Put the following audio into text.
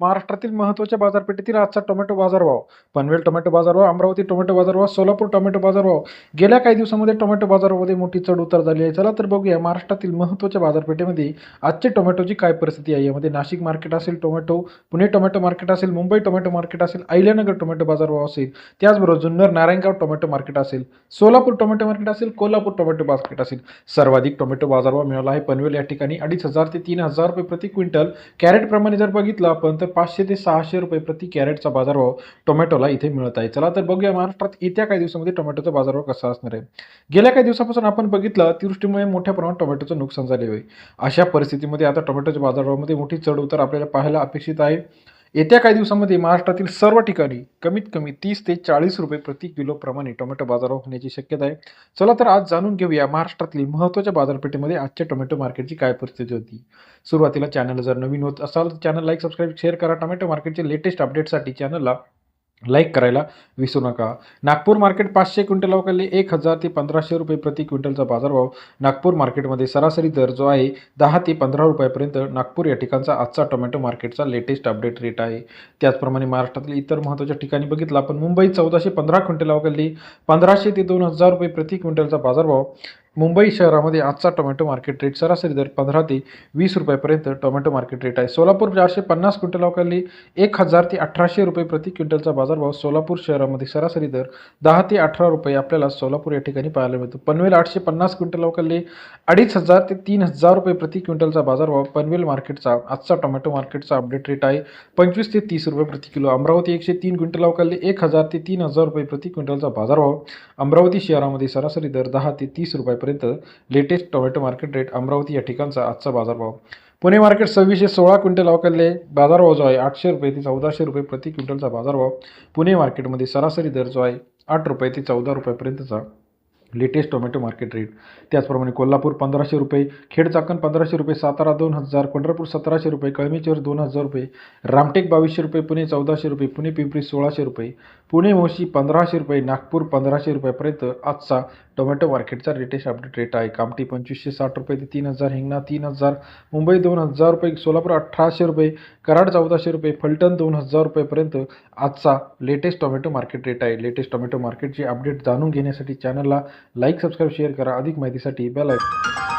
महाराष्ट्रातील महत्त्वाच्या बाजारपेठेतील आजचा टोमॅटो बाजारभाव. पनवेल टोमॅटो बाजारभाव अमरावती टोमॅटो बाजारभाव सोलापूर टोमॅटो बाजारभाव. गेल्या काही दिवसामध्ये टोमॅटो बाजारामध्ये मोठी चढ उतार झाली आहे. चला तर बघूया महाराष्ट्रातील महत्त्वाच्या बाजारपेठेमध्ये आजची टोमॅटोची काय परिस्थिती आहे. यामध्ये नाशिक मार्केट असेल टोमॅटो पुणे टोमॅटो मार्केट असेल मुंबई टोमॅटो मार्केट असेल अहिल्यानगर टोमॅटो बाजारभाव असेल. त्याचबरोबर जुन्नर नारायणगाव टोमॅटो मार्केट असेल सोलापूर टोमॅटो मार्केट असेल कोल्हापूर टोमॅटो मार्केट असेल. सर्वाधिक टोमॅटो बाजारभाव मिळाला आहे पनवेल या ठिकाणी. अडीच हजार ते तीन हजार रुपये प्रति क्विंटल. कॅरेटप्रमाणे जर बघितलं आपण तर पाचशे ते सहाशे रुपये प्रति कॅरेटचा बाजारभाव टोमॅटोला इथे मिळत आहे. चला तर बघूया महाराष्ट्रात येत्या काही दिवसामध्ये टोमॅटोचा बाजारभाव कसा असणार आहे. गेल्या काही दिवसापासून आपण बघितलं अतिवृष्टीमुळे मोठ्या प्रमाणात टोमॅटोचं नुकसान झाले आहे. अशा परिस्थितीमध्ये आता टोमॅटोच्या बाजारभावामध्ये मोठी चढ उतार आपल्याला पाहायला अपेक्षित आहे. येत्या काही दिवसामध्ये महाराष्ट्रातील सर्व ठिकाणी कमीत कमी तीस ते चाळीस रुपये प्रति किलोप्रमाणे टोमॅटो बाजारावर होण्याची शक्यता आहे. चला तर आज जाणून घेऊया महाराष्ट्रातील महत्त्वाच्या बाजारपेठेमध्ये आजच्या टोमॅटो मार्केटची काय परिस्थिती होती. सुरुवातीला चॅनल जर नवीन होत असाल तर चॅनल लाईक सबस्क्राईब शेअर करा. टोमॅटो मार्केटचे लेटेस्ट अपडेटसाठी चॅनलला लाईक करायला विसरू नका. नागपूर मार्केट पाचशे क्विंटल अवकाली एक हजार ते पंधराशे रुपये प्रति क्विंटलचा बाजारभाव नागपूर मार्केटमध्ये सरासरी दर जो आहे दहा ते पंधरा रुपयापर्यंत नागपूर या ठिकाणचा आजचा टोमॅटो मार्केटचा लेटेस्ट अपडेट रेट आहे. त्याचप्रमाणे महाराष्ट्रातील इतर महत्त्वाच्या ठिकाणी बघितलं आपण मुंबईत चौदाशे पंधरा क्विंटल अवकाली पंधराशे ते दोन हजार रुपये प्रति क्विंटलचा बाजारभाव मुंबई शहरामध्ये आजचा टोमॅटो मार्केट रेट सरासरी दर पंधरा ते वीस रुपयापर्यंत टोमॅटो मार्केट रेट आहे. सोलापूर चारशे पन्नास क्विंटल अवकाली एक हजार ते अठराशे रुपये प्रति क्विंटलचा बाजारभाव सोलापूर शहरामध्ये सरासरी दर दहा ते अठरा रुपये आपल्याला सोलापूर या ठिकाणी पाहायला मिळतो. पनवेल आठशे पन्नास क्विंटल अवकाली अडीच हजार ते तीन हजार रुपये प्रति क्विंटलचा बाजारभाव पनवेल मार्केटचा आजचा टोमॅटो मार्केटचा अपडेट रेट आहे पंचवीस ते तीस रुपये प्रति किलो. अमरावती एकशे तीन क्विंटल अवकाली एक हजार ते तीन हजार रुपये प्रति क्विंटलचा बाजारभाव अमरावती शहरामध्ये सरासरी दर दहा ते तीस रुपये रुपयापर्यंत latest tomato market rate Amravati या ठिकाणचा आजचा बाजारभाव. पुणे मार्केट सव्वीसशे सोळा क्विंटल अवकाले बाजारभाव जो आहे आठशे रुपये ते चौदाशे रुपये प्रति क्विंटलचा बाजारभाव. पुणे मार्केटमध्ये सरासरी दर जो आहे आठ रुपये ते चौदा रुपयापर्यंतचा. लेटेस्ट टोमॅटो मार्केट रेट त्याचप्रमाणे कोल्हापूर पंधराशे रुपये खेड चाकण पंधराशे रुपये सातारा दोन हजार पंढरपूर सतराशे रुपये कळमेश्वर दोन हजार रुपये रामटेक बावीसशे रुपये पुणे चौदाशे रुपये पुणे पिंपरी सोळाशे रुपये पुणे मोशी पंधराशे रुपये नागपूर पंधराशे रुपयापर्यंत आजचा टोमॅटो मार्केटचा लेटेस्ट अपडेट रेट आहे. कामटी पंचवीसशे साठ रुपये ते तीन हजार हिंगणा तीन हजार मुंबई दोन हजार रुपये सोलापूर अठराशे रुपये कराड चौदाशे रुपये फलटण दोन हजार रुपयेपर्यंत आजचा लेटेस्ट टोमॅटो मार्केट रेट आहे. लेटेस्ट टोमॅटो मार्केटचे अपडेट जाणून घेण्यासाठी चॅनलला लाईक सबस्क्राईब शेअर करा. अधिक माहितीसाठी बेल आयकॉन